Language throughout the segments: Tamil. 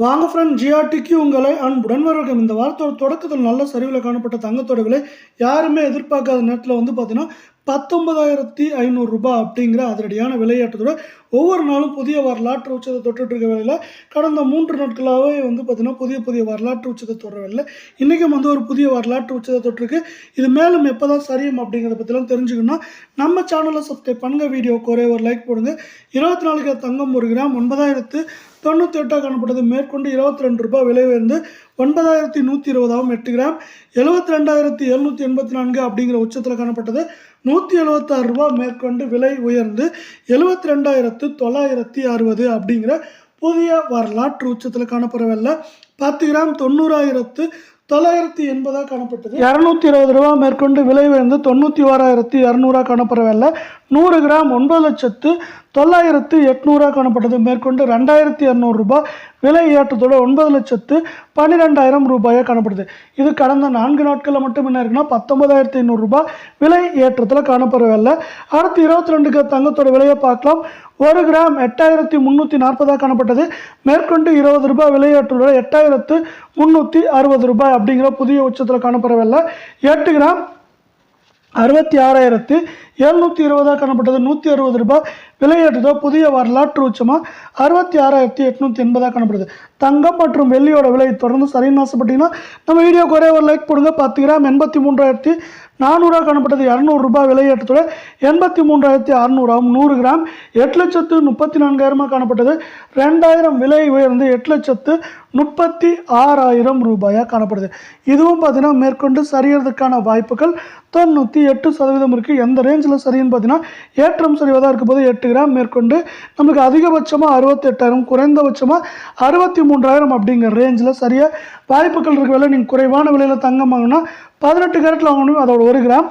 வாங்க ஃப்ரெண்ட் ஜிஆர்டிக்கு உங்களை அன்புடன் வரவேற்கும் இந்த வாரத்தோட தொடக்கத்தில் நல்ல சரிவில் காணப்பட்ட தங்கத்தோட விலை யாருமே எதிர்பார்க்காத நேரத்தில் வந்து பார்த்தீங்கன்னா பத்தொன்பதாயிரத்தி ஐநூறுரூபா அப்படிங்கிற அதிரடியான விளையாட்டத்தோட ஒவ்வொரு நாளும் புதிய வரலாற்று உச்சத்தை தொட்டுட்டு இருக்க வேலையில் கடந்த மூன்று நாட்களாகவே வந்து பார்த்திங்கன்னா புதிய புதிய வரலாற்று உச்சத்தை தொடுற வேலையில் இன்றைக்கும் வந்து ஒரு புதிய வரலாற்று உச்சத்தை தொட்டிருக்கு. இது மேலும் எப்போ தான் சரியும் அப்படிங்கிறத பற்றிலாம் தெரிஞ்சுக்கணும் நம்ம சேனலை சப்ஸ்கிரைப் பண்ணுங்க வீடியோ குறைய ஒரு லைக் போடுங்க. இருபத்தி நாலுக்கு தங்கம் ஒரு கிராம் ஒன்பதாயிரத்து தொண்ணூற்றி எட்டாக காணப்பட்டது. மேற்கொண்டு இருபத்தி ரெண்டு ரூபாய் விலை உயர்ந்து ஒன்பதாயிரத்தி நூற்றி இருபதாகவும் எட்டு கிராம் எழுபத்தி ரெண்டாயிரத்தி எழுநூற்றி எண்பத்தி நான்கு அப்படிங்கிற உச்சத்தில் காணப்பட்டது. நூற்றி எழுபத்தாறு ரூபாய் மேற்கொண்டு விலை உயர்ந்து எழுபத்தி ரெண்டாயிரத்து தொள்ளாயிரத்தி அறுபது அப்படிங்கிற புதிய வரலாற்று உச்சத்தில் காணப்படவில்லை பத்து கிராம் தொண்ணூறாயிரத்து தொள்ளாயிரத்தி எண்பதாக காணப்பட்டது. இரநூத்தி இருபது ரூபா மேற்கொண்டு விலை உயர்ந்து தொண்ணூற்றி ஓராயிரத்தி இரநூறா காணப்படவில்லை. நூறு கிராம் ஒன்பது லட்சத்து தொள்ளாயிரத்து எட்நூறா காணப்பட்டது. மேற்கொண்டு ரெண்டாயிரத்தி இரநூறுபா விலை ஏற்றத்தோட ஒன்பது லட்சத்து பன்னிரெண்டாயிரம் ரூபாயாக காணப்படுது. இது கடந்த நான்கு நாட்களில் மட்டும் என்ன இருக்குன்னா பத்தொன்பதாயிரத்தி ஐநூறுரூபா விலை ஏற்றத்தில் காணப்படவில்லை. அடுத்து இருபத்தி ரெண்டுக்கு தங்கத்தோட விலையை பார்க்கலாம். ஒரு கிராம் எட்டாயிரத்தி முந்நூற்றி நாற்பதாக காணப்பட்டது. மேற்கொண்டு இருபது ரூபாய் விலையேற்றத்தோட எட்டாயிரத்து முந்நூற்றி அறுபது ரூபாய் அப்படிங்கிற புதிய உச்சத்தில் காணப்படவில்லை. எட்டு கிராம் அறுபத்தி ஆறாயிரத்து எழுநூற்றி இருபதாக காணப்பட்டது. நூற்றி அறுபது ரூபாய். விலையேற்றதோ புதிய வரலாற்று உச்சமாக அறுபத்தி ஆறாயிரத்தி எட்நூற்றி எண்பதாக காணப்படுது. தங்கம் மற்றும் வெள்ளியோட விலை தொடர்ந்து சரின்னு ஆசைப்பட்டீங்கன்னா நம்ம வீடியோக்கு ஒரே ஒரு லைக் போடுங்க. பத்து கிராம் எண்பத்தி மூன்றாயிரத்தி நானூறாக காணப்பட்டது இரநூறுபா விலையேற்றத்தோட எண்பத்தி மூன்றாயிரத்தி அறநூறாம் நூறு கிராம் எட்டு லட்சத்து முப்பத்தி நான்காயிரமாக காணப்பட்டது. ரெண்டாயிரம் விலை உயர்ந்து எட்டு லட்சத்து முப்பத்தி ஆறாயிரம் ரூபாயாக காணப்படுது. இதுவும் பார்த்தீங்கன்னா மேற்கொண்டு சரியறதுக்கான வாய்ப்புகள் தொண்ணூற்றி எட்டு சதவீதம் இருக்குது எந்த ரேஞ்சில் சரின்னு பார்த்தீங்கன்னா ஏற்றம் சரிவதாக இருக்கும் போது எட்டு கிராம் மேற்கொண்டு நமக்கு அதிகபட்சமாக அறுபத்தெட்டாயிரம் குறைந்தபட்சமாக அறுபத்தி மூன்றாயிரம் அப்படிங்கிற ரேஞ்சில் சரியாக வாய்ப்புகள் இருக்க. வேலை நீங்கள் குறைவான விலையில் தங்கம் வாங்கினா பதினெட்டு கேரட்டில் வாங்கணும் அதோட ஒரு கிராம்.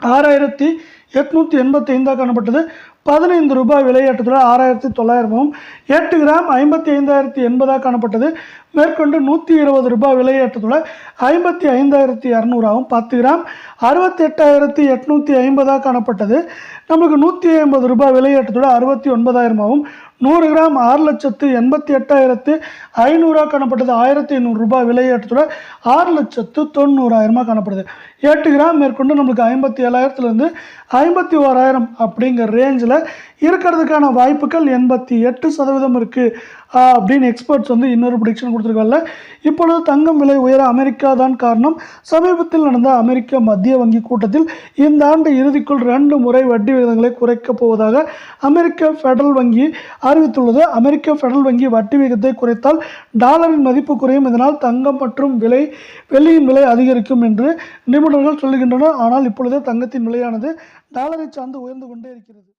ஆறாயிரத்தி எட்நூற்றி எண்பத்தி ஐந்தாக காணப்பட்டது. பதினைந்து ரூபாய் விலையேற்றத்தில் ஆறாயிரத்தி தொள்ளாயிரமும் எட்டு கிராம் ஐம்பத்தி ஐந்தாயிரத்தி எண்பதாக காணப்பட்டது. மேற்கொண்டு நூற்றி இருபது ரூபாய் விலையேற்றத்தில் ஐம்பத்தி ஐந்தாயிரத்தி இரநூறாகவும் பத்து கிராம் அறுபத்தி எட்டாயிரத்தி எட்நூற்றி ஐம்பதாக காணப்பட்டது. நமக்கு நூற்றி ஐம்பது ரூபாய் விலையேற்றத்தோட அறுபத்தி ஒன்பதாயிரமாகவும் நூறு கிராம் ஆறு லட்சத்து எண்பத்தி எட்டாயிரத்து ஐநூறுரூவா காணப்பட்டது. ஆயிரத்தி ஐநூறுரூபா விலையேற்றத்தோட ஆறு லட்சத்து தொண்ணூறாயிரமாக காணப்படுது. எட்டு கிராம் மேற்கொண்டு நம்மளுக்கு ஐம்பத்தி ஏழாயிரத்துலேருந்து ஐம்பத்தி ஓராயிரம் அப்படிங்கிற ரேஞ்சில் இருக்கிறதுக்கான வாய்ப்புகள் எண்பத்தி எட்டு சதவீதம் இருக்குது அப்படின்னு எக்ஸ்பர்ட்ஸ் வந்து இன்னொரு ப்ரிடிக்ஷன் கொடுத்துருக்காங்க இப்பொழுது தங்கம் விலை உயர அமெரிக்கா தான் காரணம். சமீபத்தில் நடந்த அமெரிக்க மத்திய வங்கி கூட்டத்தில் இந்த ஆண்டு இறுதிக்குள் ரெண்டு முறை வட்டி விகிதங்களை குறைக்கப் போவதாக அமெரிக்க ஃபெடரல் வங்கி அறிவித்துள்ளது. அமெரிக்க ஃபெடரல் வங்கி வட்டி விகிதத்தை குறைத்தால் டாலரின் மதிப்பு குறையும். இதனால் தங்கம் மற்றும் விலை வெள்ளியின் விலை அதிகரிக்கும் என்று நிபுணர்கள் சொல்லுகின்றனர். ஆனால் இப்பொழுது தங்கத்தின் விலையானது டாலரை சார்ந்து உயர்ந்து கொண்டே இருக்கிறது.